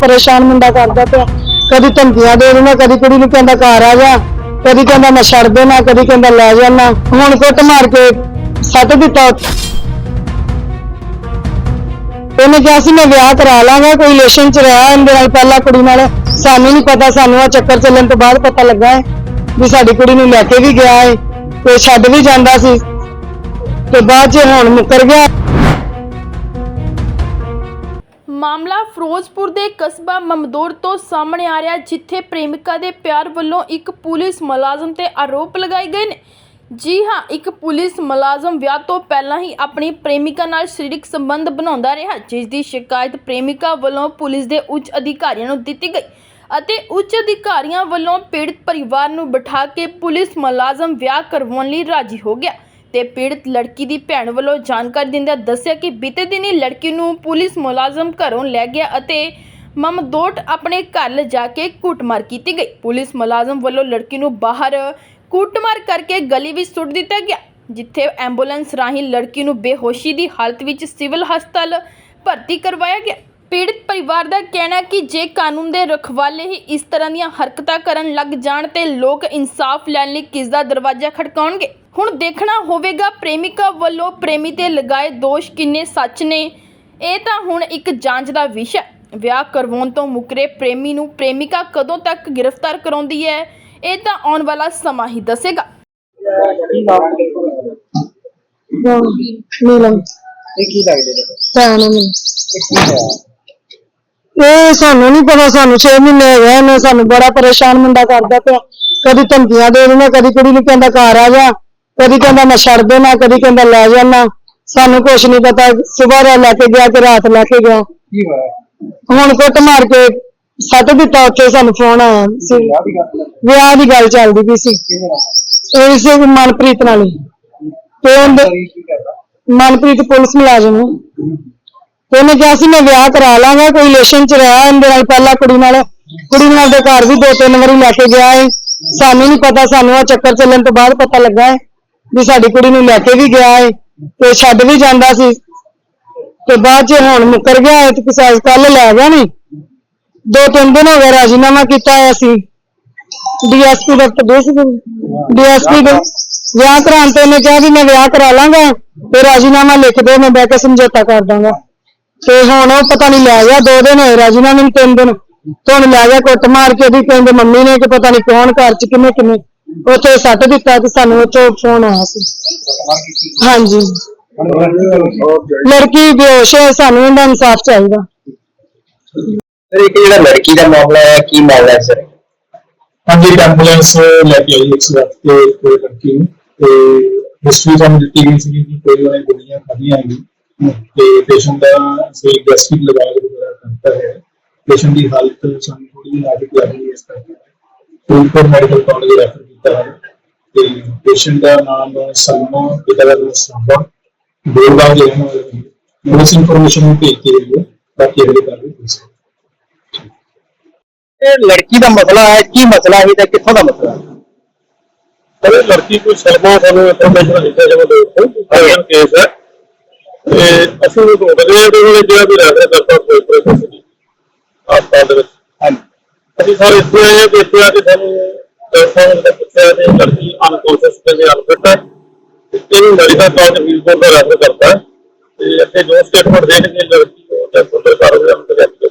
ਪਰੇਸ਼ਾਨ ਮੁੰਡਾ ਕਰਦਾ ਪਿਆ। ਕਦੀ ਧਮਕੀਆਂ ਦੇ ਦਿੰਦਾ, ਕਦੀ ਕੁੜੀ ਨੂੰ ਕਹਿੰਦਾ ਘਰ ਆ ਜਾ, ਕਦੀ ਕਹਿੰਦਾ ਮੈਂ ਛੱਡ ਦੇਣਾ, ਕਦੀ ਕਹਿੰਦਾ ਲੈ ਜਾਣਾ। ਹੁਣ ਕੁੱਟ ਮਾਰ ਕੇ ਸੱਟ ਦਿੱਤਾ। ਉਹਨੇ ਕਿਹਾ ਸੀ, ਮੈਂ ਵਿਆਹ ਕਰਾ ਲਾਂਗਾ, ਕੋਈ ਰਿਲੇਸ਼ਨ ਚ ਰਿਹਾ ਇਹਦੇ ਨਾਲ ਪਹਿਲਾਂ ਕੁੜੀ ਨਾਲ। ਸਾਨੂੰ ਨਹੀਂ ਪਤਾ, ਸਾਨੂੰ ਆ ਚੱਕਰ ਚੱਲਣ ਤੋਂ ਬਾਅਦ ਪਤਾ ਲੱਗਾ ਹੈ ਵੀ ਸਾਡੀ ਕੁੜੀ ਨੂੰ ਲੈ ਕੇ ਵੀ ਗਿਆ ਹੈ ਤੇ ਛੱਡ ਵੀ ਜਾਂਦਾ ਸੀ। ਤੇ ਬਾਅਦ ਚ ਹੁਣ ਮੁੱਕਰ ਗਿਆ। ਮਾਮਲਾ ਫਿਰੋਜ਼ਪੁਰ ਦੇ ਕਸਬਾ ਮਮਦੋਰ ਤੋਂ ਸਾਹਮਣੇ ਆ ਰਿਹਾ ਜਿੱਥੇ ਪ੍ਰੇਮਿਕਾ ਦੇ ਪਿਆਰ ਵੱਲੋਂ ਇੱਕ ਪੁਲਿਸ ਮੁਲਾਜ਼ਮ ਤੇ ਆਰੋਪ ਲਗਾਏ ਗਏ ਨੇ। ਜੀ ਹਾਂ, ਇੱਕ ਪੁਲਿਸ ਮੁਲਾਜ਼ਮ ਵਿਆਹ ਤੋਂ ਪਹਿਲਾਂ ਹੀ ਆਪਣੀ ਪ੍ਰੇਮਿਕਾ ਨਾਲ ਸਰੀਰਕ ਸੰਬੰਧ ਬਣਾਉਂਦਾ ਰਿਹਾ ਜਿਸ ਦੀ ਸ਼ਿਕਾਇਤ ਪ੍ਰੇਮਿਕਾ ਵੱਲੋਂ ਪੁਲਿਸ ਦੇ ਉੱਚ ਅਧਿਕਾਰੀਆਂ ਨੂੰ ਦਿੱਤੀ ਗਈ ਅਤੇ ਉੱਚ ਅਧਿਕਾਰੀਆਂ ਵੱਲੋਂ ਪੀੜਤ ਪਰਿਵਾਰ ਨੂੰ ਬਿਠਾ ਕੇ ਪੁਲਿਸ ਮੁਲਾਜ਼ਮ ਵਿਆਹ ਕਰਵਾਉਣ ਲਈ ਰਾਜੀ ਹੋ ਗਿਆ। ਤੇ ਪੀੜਤ ਲੜਕੀ ਦੀ ਭੈਣ ਵੱਲੋਂ ਜਾਣਕਾਰੀ ਦਿੰਦਿਆਂ ਦੱਸਿਆ ਕਿ ਬੀਤੇ ਦਿਨੀ ਲੜਕੀ ਨੂੰ ਪੁਲਿਸ ਮੁਲਾਜ਼ਮ ਘਰੋਂ ਲੈ ਗਿਆ ਅਤੇ ਮਮਦੋਟ ਆਪਣੇ ਘਰ ਲਿਜਾ ਕੇ ਕੁੱਟਮਾਰ ਕੀਤੀ ਗਈ। ਪੁਲਿਸ ਮੁਲਾਜ਼ਮ ਵੱਲੋਂ ਲੜਕੀ ਨੂੰ ਬਾਹਰ ਕੁੱਟਮਾਰ ਕਰਕੇ ਗਲੀ ਵਿੱਚ ਸੁੱਟ ਦਿੱਤਾ ਗਿਆ, ਜਿੱਥੇ ਐਂਬੂਲੈਂਸ ਰਾਹੀਂ ਲੜਕੀ ਨੂੰ ਬੇਹੋਸ਼ੀ ਦੀ ਹਾਲਤ ਵਿੱਚ ਸਿਵਲ ਹਸਪਤਾਲ ਭਰਤੀ ਕਰਵਾਇਆ ਗਿਆ। ਪੀੜਤ ਪਰਿਵਾਰ ਦਾ ਕਹਿਣਾ ਕਿ ਜੇ ਕਾਨੂੰਨ ਦੇ ਰਖਵਾਲੇ ਹੀ ਇਸ ਤਰ੍ਹਾਂ ਦੀਆਂ ਹਰਕਤਾਂ ਕਰਨ ਲੱਗ ਜਾਣ ਤੇ ਲੋਕ ਇਨਸਾਫ ਲੈਣ ਲਈ ਕਿਸ ਦਾ ਦਰਵਾਜ਼ਾ ਖੜਕਾਉਣਗੇ? ਹੁਣ ਦੇਖਣਾ ਹੋਵੇਗਾ ਪ੍ਰੇਮਿਕਾ ਵੱਲੋਂ ਪ੍ਰੇਮੀ ਤੇ ਲਗਾਏ ਦੋਸ਼ ਕਿੰਨੇ ਸੱਚ ਨੇ? ਇਹ ਤਾਂ ਹੁਣ ਇੱਕ ਜਾਂਚ ਦਾ ਵਿਸ਼ਾ। ਵਿਆਹ ਕਰਵਾਉਣ ਤੋਂ ਮੁਕਰੇ ਪ੍ਰੇਮੀ ਨੂੰ ਪ੍ਰੇਮਿਕਾ ਕਦੋਂ ਤੱਕ ਗ੍ਰਿਫਤਾਰ ਕਰਾਉਂਦੀ ਹੈ? ਇਹ ਤਾਂ ਆਉਣ ਵਾਲਾ ਸਮਾਂ ਹੀ ਦੱਸੇਗਾ। ਨੀਲਮ। ਇਹ ਕੀ ਲੱਗਦੇ ਨੇ? ਭੈਣ ਨੂੰ। ਇਹ ਕੀ ਹੈ? ਇਹ ਸਾਨੂੰ ਨਹੀਂ ਪਤਾ ਸਾਨੂੰ 6 ਮਹੀਨੇ ਹੋ ਗਏ ਨੇ ਸਾਨੂੰ ਬੜਾ ਪਰੇਸ਼ਾਨ ਮੁੰਡਾ ਕਰਦਾ ਪਿਆ। ਕਦੀ ਧਮਕੀਆਂ ਦੇ ਦਿੰਦਾ ਕਦੀ ਕੁੜੀ ਨੂੰ ਕਹਿੰਦਾ ਘਰ ਆ ਜਾ ਕਦੀ ਕਹਿੰਦਾ ਮੈਂ ਛੱਡ ਦੇਣਾ ਕਦੀ ਕਹਿੰਦਾ ਲੈ ਜਾਣਾ। ਸਾਨੂੰ ਕੁਝ ਨਹੀਂ ਪਤਾ ਸਵੇਰ ਲੈ ਕੇ ਗਿਆ ਤੇ ਰਾਤ ਲੈ ਕੇ ਗਿਆ। ਕੀ ਹੋਇਆ? ਹੁਣ ਕੁੱਟ ਮਾਰ ਕੇ ਸੱਟ ਦਿੱਤਾ ਉੱਥੇ ਸਾਨੂੰ ਫੋਨ ਆਇਆ ਸੀ। ਵਿਆਹ ਦੀ ਗੱਲ ਚੱਲਦੀ ਪਈ। ਸੀ। ਇਹ ਸੀ ਮਨਪ੍ਰੀਤ ਨਾਲ ਤੇ ਮਨਪ੍ਰੀਤ ਪੁਲਿਸ ਮੁਲਾਜ਼ਮ ਹੈ। ਤੇ ਉਹਨੇ ਕਿਹਾ ਸੀ ਮੈਂ ਵਿਆਹ ਕਰਾ ਲਾਂਗਾ, ਕੋਈ ਰਿਲੇਸ਼ਨ ਚ ਰਿਹਾ ਇਹਦੇ ਨਾਲ ਪਹਿਲਾਂ ਕੁੜੀ ਨਾਲ। ਕੁੜੀ ਨਾਲ ਦੇ ਘਰ ਵੀ ਦੋ ਤਿੰਨ ਵਾਰੀ ਲੈ ਕੇ ਗਿਆ ਹੈ ਸਾਨੂੰ ਨਹੀਂ ਪਤਾ, ਸਾਨੂੰ ਆ ਚੱਕਰ ਚੱਲਣ ਤੋਂ ਬਾਅਦ ਪਤਾ ਲੱਗਾ ਹੈ ਵੀ ਸਾਡੀ ਕੁੜੀ ਨੂੰ ਲੈ ਕੇ ਵੀ ਗਿਆ ਹੈ ਤੇ ਛੱਡ ਵੀ ਜਾਂਦਾ ਸੀ। ਤੇ ਬਾਅਦ ਚ ਹੁਣ ਮੁੱਕਰ ਗਿਆ ਹੈ ਤੇ ਕਿਸੇ ਕੱਲ ਲੈ ਗਿਆ ਨਹੀਂ ਦੋ ਤਿੰਨ ਦਿਨ ਹੋ ਗਏ ਰਾਜੀਨਾਮਾ ਕੀਤਾ ਹੈ ਅਸੀਂ ਡੀਐਸਪੀ ਦਫ਼ਤਰ ਦੇ ਸੀ। ਡੀਐਸਪੀ ਦੇ ਵਿਆਹ ਕਰਾਉਣ ਤੇ ਉਹਨੇ ਕਿਹਾ ਵੀ ਮੈਂ ਵਿਆਹ ਕਰਾ ਲਾਂਗਾ ਤੇ ਰਾਜੀਨਾਮਾ ਲਿਖ ਦਿਓ, ਮੈਂ ਬਹਿ ਕੇ ਸਮਝੌਤਾ ਕਰ ਦਾਂਗਾ। ਤੇ ਹੁਣ ਉਹ ਪਤਾ ਨਹੀਂ ਲੈ ਗਿਆ ਦੋ ਦਿਨ ਹੋਏ ਰਾਜੀਨਾਮੇ ਨੂੰ ਤਿੰਨ ਦਿਨ। ਤੇ ਹੁਣ ਲੈ ਗਿਆ ਕੁੱਟ ਮਾਰ ਕੇ ਉਹਦੀ ਕਹਿੰਦੇ ਮੰਮੀ ਨੇ ਕਿ ਪਤਾ ਨਹੀਂ ਕੌਣ ਘਰ ਚ ਕਿੰਨੇ ਕਿੰਨੇ ਉੱਥੇ ਸੱਟ ਦਿੱਤਾ ਤੇ ਸਾਨੂੰ ਉੱਥੋਂ ਫੋਨ ਆਇਆ ਸੀ। ਹਾਂਜੀ। ਲੜਕੀ ਬੇਹੋਸ਼ ਹੈ ਸਾਨੂੰ ਇਹਦਾ ਇਨਸਾਫ ਚਾਹੀਦਾ। ਸਰ ਇੱਕ ਜਿਹੜਾ ਲੜਕੀ ਦਾ ਮਾਮਲਾ ਹੈ ਕੀ ਮਾਮਲਾ ਹੈ ਸਰ? ਹਾਂਜੀ ਐਂਬੂਲੈਂਸ ਲੈ ਕੇ ਆਈ 108 ਤੇ ਕੋਈ ਲੜਕੀ ਨੂੰ। ਤੇ ਹਿਸਟਰੀ ਸਾਨੂੰ ਦਿੱਤੀ ਗਈ ਸੀ ਕਿ ਕੋਈ ਉਹਨੇ ਗੋਲੀਆਂ ਖਾਧੀਆਂ ਤੇ ਪੇਸ਼ੈਂਟ ਦਾ ਸਹੀ ਗੈਸਟ੍ਰਿਕ ਲਗਾ ਕੇ ਵਗੈਰਾ ਕਰਤਾ ਹੈ ਪੇਸ਼ੈਂਟ ਦੀ ਹਾਲਤ ਸਾਨੂੰ ਥੋੜੀ ਜਿਹੀ ਨਾਜ਼ੁਕ ਲੱਗ ਰਹੀ ਹੈ ਇਸ ਕਰਕੇ ਫਰੀਦਕੋਟ ਮੈਡੀਕਲ ਕਾਲਜ ਰੈਫਰ ਕੀਤਾ ਹੈ ਤੇ ਪੇਸ਼ੈਂਟ ਦਾ ਨਾਮ ਸਲਮਾ ਪਿਤਾ ਦਾ ਨਾਮ ਸਾਬਾ ਬੋਲਦਾ ਦੇ ਰਹਿਣ ਵਾਲੇ ਨੇ ਪੁਲਿਸ ਇਨਫੋਰਮੇਸ਼ਨ ਨੂੰ ਭੇਜ ਕੇ ਗਈ ਹੈ ਬਾਕੀ ਅਗਲੇ ਕਾਰਵਾਈ ਪੁਲਿਸ ਇਹ ਲੜਕੀ ਦਾ ਮਸਲਾ ਹੈ ਕੀ ਮਸਲਾ ਹੈ ਤੇ ਕਿੱਥੋਂ ਦਾ ਮਸਲਾ ਹੈ ਪਰ ਲੜਕੀ ਕੋਈ ਸਰਮਾ ਸਾਨੂੰ ਤੇ ਅਸੀਂ ਉਹ ਬਦਲੇ ਦੇ ਵਿੱਚ ਜਿਹੜਾ ਵੀ ਰਹਿ ਰਿਹਾ ਕਰਤਾ ਕੋਈ ਪ੍ਰੋਸੈਸ ਨਹੀਂ ਆਪਾਂ ਦੇ ਵਿੱਚ। ਹਾਂਜੀ। ਅਸੀਂ ਸਾਰੇ ਇੱਥੇ ਆਏ ਹਾਂ ਤੇ ਇੱਥੇ ਆ ਕੇ ਸਾਨੂੰ ਦਰਸਾਉਣ ਦਾ ਪੁੱਛਿਆ ਤੇ ਲੜਕੀ ਅਨਕੌਂਸ਼ੀਅਸ ਤੇ ਅਨਫਿਟ ਹੈ। ਤੇ ਇਹਨੂੰ ਮੈਡੀਕਲ ਕਾਲਜ ਫਰੀਦਕੋਟ ਦਾ ਰੈਫਰ ਕਰਤਾ ਤੇ ਅੱਗੇ ਜੋ ਸਟੇਟਮੈਂਟ ਦੇਣਗੇ ਲੜਕੀ ਉਹ ਟੈਂਪੋਰਰੀ ਕਾਰਵਾਈ ਅੰਦਰ ਰੱਖ ਦੋ